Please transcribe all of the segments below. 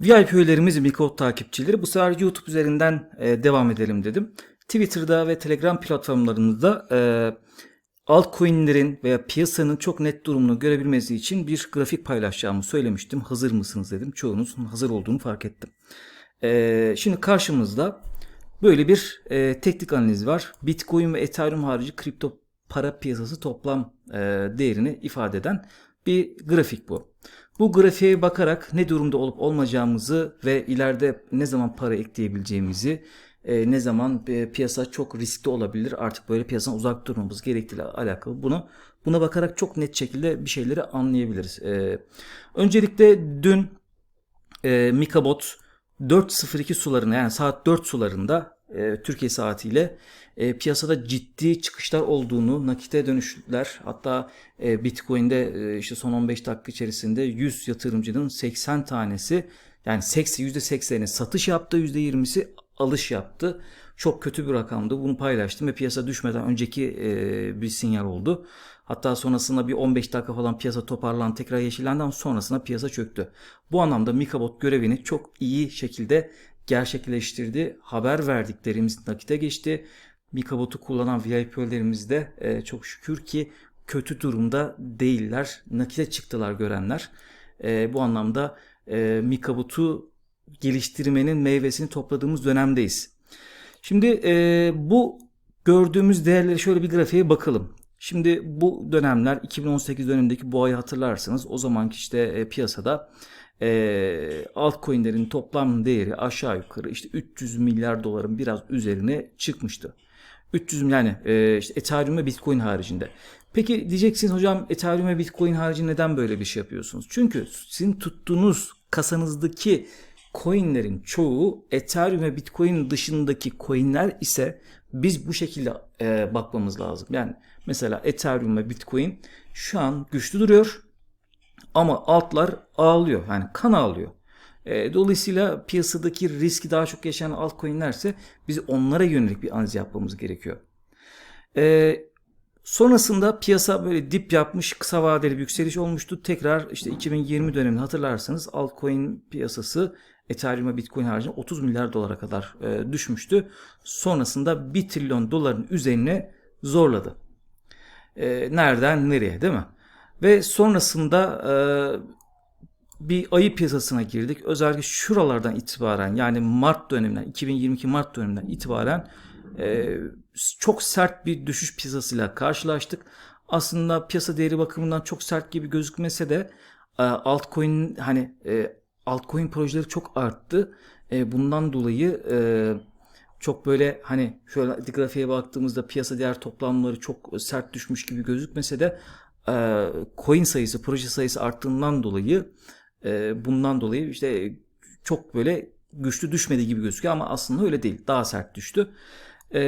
VIP üyelerimiz, Mikro takipçileri bu sefer YouTube üzerinden e, devam edelim dedim. Twitter'da ve Telegram platformlarımızda e, altcoin'lerin veya piyasanın çok net durumunu görebilmesi için bir grafik paylaşacağımı söylemiştim. Hazır mısınız dedim. Çoğunuzun hazır olduğunu fark ettim. E, şimdi karşımızda böyle bir e, teknik analiz var. Bitcoin ve Ethereum harici kripto para piyasası toplam e, değerini ifade eden bir grafik bu. Bu grafiğe bakarak ne durumda olup olmayacağımızı ve ileride ne zaman para ekleyebileceğimizi, e, ne zaman e, piyasa çok riskli olabilir artık böyle piyasadan uzak durmamız gerektiğiyle alakalı bunu buna bakarak çok net şekilde bir şeyleri anlayabiliriz. E, öncelikle dün Mikabot 4.02 sularında yani saat 4 sularında e, Türkiye saatiyle e, piyasada ciddi çıkışlar olduğunu, nakite dönüşler hatta e, Bitcoin'de e, işte son 15 dakika içerisinde 100 yatırımcının 80 tanesi yani %80'i satış yaptı, %20'si alış yaptı. Çok kötü bir rakamdı. Bunu paylaştım ve piyasa düşmeden önceki e, bir sinyal oldu. Hatta sonrasında bir 15 dakika falan piyasa toparlan tekrar yeşillendi ama sonrasında piyasa çöktü. Bu anlamda Mikabot görevini çok iyi şekilde gerçekleştirdi. Haber verdiklerimiz nakite geçti. Mikabot'u kullanan VIP'lerimiz de e, çok şükür ki kötü durumda değiller. Nakite çıktılar görenler. E, bu anlamda e, Mikabot'u geliştirmenin meyvesini topladığımız dönemdeyiz. Şimdi e, bu gördüğümüz değerleri şöyle bir grafiğe bakalım. Şimdi bu dönemler 2018 dönemindeki bu ayı hatırlarsınız. O zamanki işte e, piyasada e, altcoin'lerin toplam değeri aşağı yukarı işte 300 milyar doların biraz üzerine çıkmıştı. 300 yani e, işte Ethereum ve Bitcoin haricinde. Peki diyeceksiniz hocam Ethereum ve Bitcoin haricinde neden böyle bir şey yapıyorsunuz? Çünkü sizin tuttuğunuz kasanızdaki coinlerin çoğu Ethereum ve Bitcoin dışındaki coinler ise biz bu şekilde e, bakmamız lazım. Yani mesela Ethereum ve Bitcoin şu an güçlü duruyor ama altlar ağlıyor. Yani kan ağlıyor. E, dolayısıyla piyasadaki riski daha çok yaşayan altcoin'lerse biz onlara yönelik bir analiz yapmamız gerekiyor. E, sonrasında piyasa böyle dip yapmış kısa vadeli bir yükseliş olmuştu. Tekrar işte 2020 dönemini hatırlarsanız altcoin piyasası Ethereum ve Bitcoin haricinde 30 milyar dolara kadar e, düşmüştü. Sonrasında 1 trilyon doların üzerine zorladı. E, nereden nereye değil mi? Ve sonrasında e, bir ayı piyasasına girdik. Özellikle şuralardan itibaren yani Mart döneminden 2022 Mart döneminden itibaren e, çok sert bir düşüş piyasasıyla karşılaştık. Aslında piyasa değeri bakımından çok sert gibi gözükmese de e, altcoin hani e, altcoin projeleri çok arttı. E, bundan dolayı e, çok böyle hani şöyle grafiğe baktığımızda piyasa değer toplamları çok sert düşmüş gibi gözükmese de e, coin sayısı, proje sayısı arttığından dolayı e, bundan dolayı işte çok böyle güçlü düşmedi gibi gözüküyor ama aslında öyle değil. Daha sert düştü. E,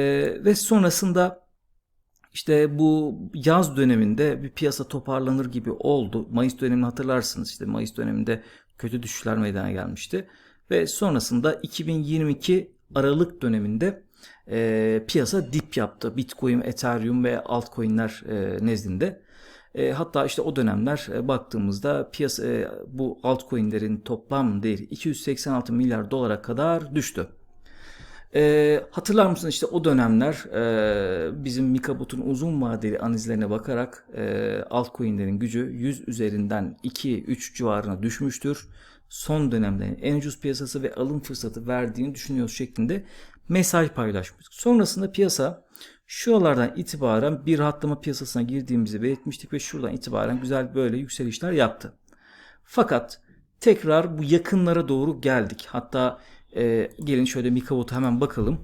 ve sonrasında işte bu yaz döneminde bir piyasa toparlanır gibi oldu. Mayıs dönemini hatırlarsınız. İşte Mayıs döneminde kötü düşüşler meydana gelmişti. Ve sonrasında 2022 Aralık döneminde e, piyasa dip yaptı. Bitcoin, Ethereum ve altcoin'ler e, nezdinde. E, hatta işte o dönemler e, baktığımızda piyasa e, bu altcoin'lerin toplam değeri 286 milyar dolara kadar düştü. E, hatırlar mısınız işte o dönemler e, bizim Mikabot'un uzun vadeli analizlerine bakarak e, altcoin'lerin gücü 100 üzerinden 2-3 civarına düşmüştür. Son dönemde en ucuz piyasası ve alım fırsatı verdiğini düşünüyoruz şeklinde mesaj paylaşmıştık. Sonrasında piyasa Şuralardan itibaren bir rahatlama piyasasına girdiğimizi belirtmiştik ve şuradan itibaren güzel böyle yükselişler yaptı. Fakat tekrar bu yakınlara doğru geldik. Hatta e, gelin şöyle Mikavot'a hemen bakalım.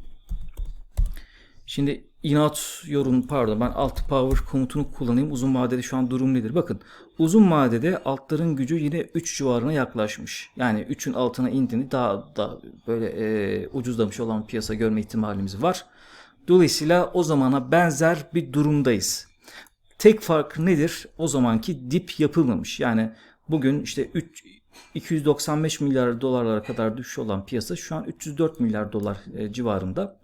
Şimdi inat yorum pardon ben alt power komutunu kullanayım. Uzun vadede şu an durum nedir? Bakın uzun vadede altların gücü yine 3 civarına yaklaşmış. Yani 3'ün altına indiğini daha da böyle e, ucuzlamış olan piyasa görme ihtimalimiz var. Dolayısıyla o zamana benzer bir durumdayız. Tek fark nedir? O zamanki dip yapılmamış. Yani bugün işte 3 295 milyar dolarlara kadar düşüş olan piyasa şu an 304 milyar dolar e, civarında.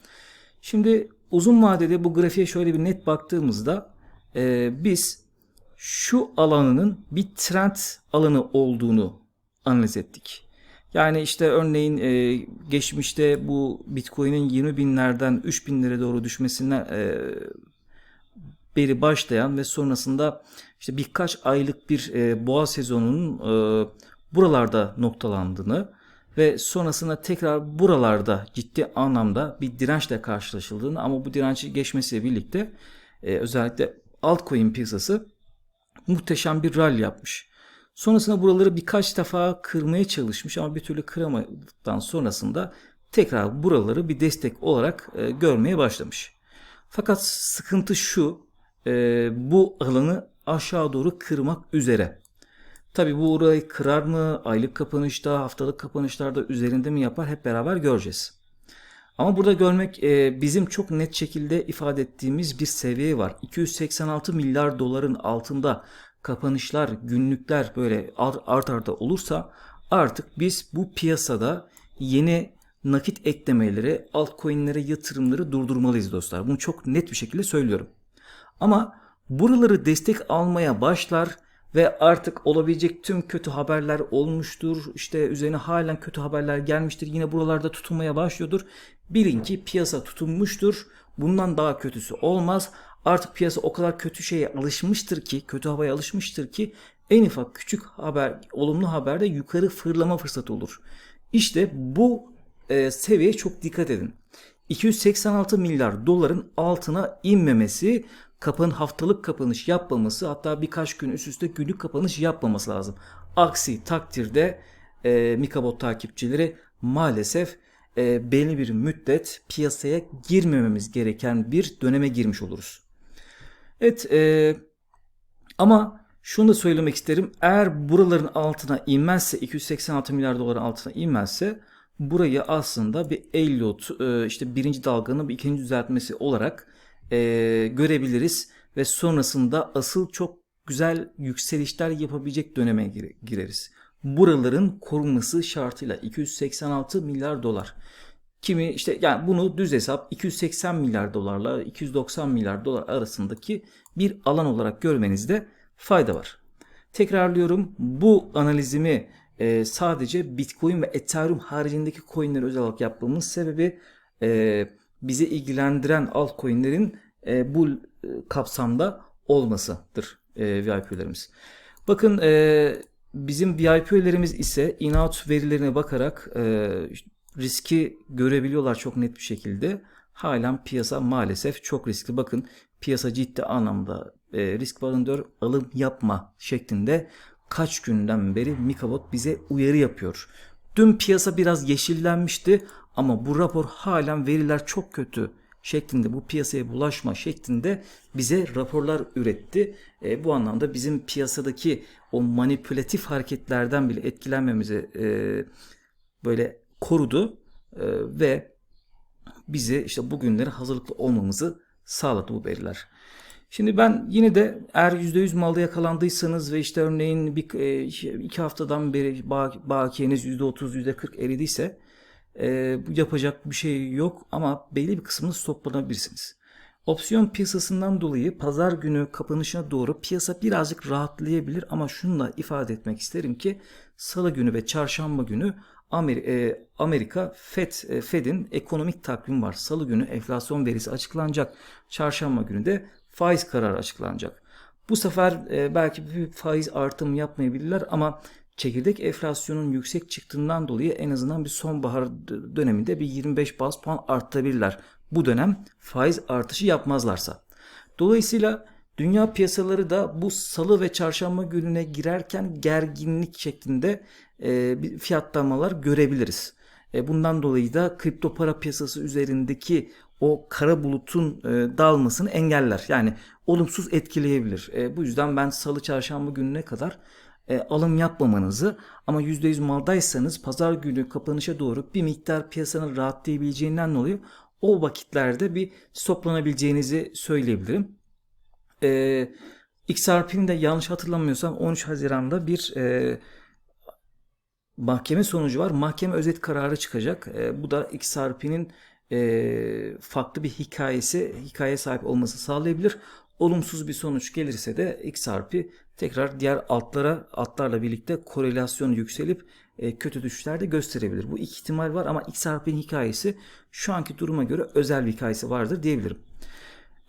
Şimdi uzun vadede bu grafiğe şöyle bir net baktığımızda e, biz şu alanının bir trend alanı olduğunu analiz ettik. Yani işte örneğin e, geçmişte bu Bitcoin'in 20 binlerden 3 binlere doğru düşmesine e, beri başlayan ve sonrasında işte birkaç aylık bir e, boğa sezonunun e, buralarda noktalandığını ve sonrasında tekrar buralarda ciddi anlamda bir dirençle karşılaşıldığını ama bu direnci geçmesiyle birlikte e, özellikle altcoin piyasası muhteşem bir rally yapmış. Sonrasında buraları birkaç defa kırmaya çalışmış ama bir türlü kıramadıktan sonrasında tekrar buraları bir destek olarak e, görmeye başlamış. Fakat sıkıntı şu, e, bu alanı aşağı doğru kırmak üzere. Tabi bu orayı kırar mı, aylık kapanışta, haftalık kapanışlarda üzerinde mi yapar hep beraber göreceğiz. Ama burada görmek e, bizim çok net şekilde ifade ettiğimiz bir seviye var. 286 milyar doların altında kapanışlar, günlükler böyle art arda olursa artık biz bu piyasada yeni nakit eklemeleri, altcoin'lere yatırımları durdurmalıyız dostlar. Bunu çok net bir şekilde söylüyorum. Ama buraları destek almaya başlar ve artık olabilecek tüm kötü haberler olmuştur. İşte üzerine halen kötü haberler gelmiştir. Yine buralarda tutunmaya başlıyordur. Bilin ki piyasa tutunmuştur. Bundan daha kötüsü olmaz. Artık piyasa o kadar kötü şeye alışmıştır ki, kötü havaya alışmıştır ki en ufak küçük haber, olumlu haberde yukarı fırlama fırsatı olur. İşte bu e, seviyeye çok dikkat edin. 286 milyar doların altına inmemesi, kapanın haftalık kapanış yapmaması, hatta birkaç gün üst üste günlük kapanış yapmaması lazım. Aksi takdirde e, Mikabot takipçileri maalesef e, belli bir müddet piyasaya girmememiz gereken bir döneme girmiş oluruz. Evet e, ama şunu da söylemek isterim. Eğer buraların altına inmezse 286 milyar doların altına inmezse burayı aslında bir Elliot e, işte birinci dalganın bir ikinci düzeltmesi olarak e, görebiliriz ve sonrasında asıl çok güzel yükselişler yapabilecek döneme gireriz. Buraların korunması şartıyla 286 milyar dolar. Kimi işte yani bunu düz hesap 280 milyar dolarla 290 milyar dolar arasındaki bir alan olarak görmenizde fayda var. Tekrarlıyorum bu analizimi e, sadece Bitcoin ve Ethereum haricindeki coinleri özel olarak yapmamın sebebi e, bizi ilgilendiren altcoinlerin e, bu e, kapsamda olmasıdır e, VIP'lerimiz. Bakın e, bizim VIP'lerimiz ise in-out verilerine bakarak e, riski görebiliyorlar çok net bir şekilde. Halen piyasa maalesef çok riskli. Bakın piyasa ciddi anlamda e, risk barındırıyor. Alım yapma şeklinde kaç günden beri Mikabot bize uyarı yapıyor. Dün piyasa biraz yeşillenmişti ama bu rapor halen veriler çok kötü şeklinde bu piyasaya bulaşma şeklinde bize raporlar üretti. E, bu anlamda bizim piyasadaki o manipülatif hareketlerden bile etkilenmemizi e, böyle korudu e, ve bizi işte bugünlere hazırlıklı olmamızı sağladı bu veriler. Şimdi ben yine de eğer %100 malda yakalandıysanız ve işte örneğin bir, e, iki haftadan beri bakiyeniz %30 %40 eridiyse e, yapacak bir şey yok ama belli bir kısmını stoplanabilirsiniz. Opsiyon piyasasından dolayı pazar günü kapanışına doğru piyasa birazcık rahatlayabilir ama şunu da ifade etmek isterim ki salı günü ve çarşamba günü e, Amerika Fed e, Fed'in ekonomik takvimi var. Salı günü enflasyon verisi açıklanacak. Çarşamba günü de faiz kararı açıklanacak. Bu sefer e, belki bir faiz artımı yapmayabilirler ama çekirdek enflasyonun yüksek çıktığından dolayı en azından bir sonbahar döneminde bir 25 bas puan arttırabilirler. Bu dönem faiz artışı yapmazlarsa. Dolayısıyla dünya piyasaları da bu salı ve çarşamba gününe girerken gerginlik şeklinde e, fiyatlamalar görebiliriz. E, bundan dolayı da kripto para piyasası üzerindeki o kara bulutun e, dalmasını engeller. Yani olumsuz etkileyebilir. E, bu yüzden ben salı çarşamba gününe kadar e, alım yapmamanızı ama %100 maldaysanız pazar günü kapanışa doğru bir miktar piyasanın rahatlayabileceğinden dolayı o vakitlerde bir stoplanabileceğinizi söyleyebilirim. E, XRP'nin de yanlış hatırlamıyorsam 13 Haziran'da bir e, mahkeme sonucu var. Mahkeme özet kararı çıkacak. E, bu da XRP'nin e, farklı bir hikayesi, hikaye sahip olması sağlayabilir. Olumsuz bir sonuç gelirse de XRP tekrar diğer altlara altlarla birlikte korelasyon yükselip e, kötü düşüşler de gösterebilir. Bu iki ihtimal var ama XRP'nin hikayesi şu anki duruma göre özel bir hikayesi vardır diyebilirim.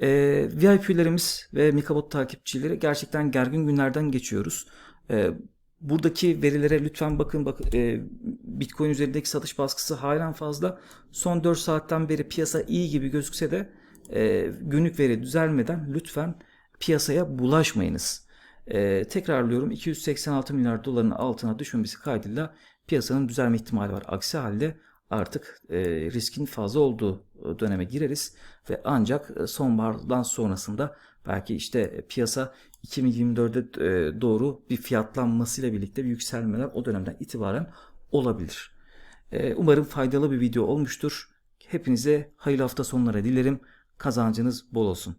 E, VIP'lerimiz ve Mikabot takipçileri gerçekten gergin günlerden geçiyoruz. E, buradaki verilere lütfen bakın. bakın e, Bitcoin üzerindeki satış baskısı halen fazla. Son 4 saatten beri piyasa iyi gibi gözükse de e, günlük veri düzelmeden lütfen piyasaya bulaşmayınız. E, tekrarlıyorum 286 milyar doların altına düşmemesi kaydıyla piyasanın düzelme ihtimali var. Aksi halde artık e, riskin fazla olduğu döneme gireriz ve ancak e, sonbahardan sonrasında belki işte piyasa 2024'e e, doğru bir fiyatlanmasıyla birlikte bir yükselmeler o dönemden itibaren olabilir. Umarım faydalı bir video olmuştur. Hepinize hayırlı hafta sonları dilerim. Kazancınız bol olsun.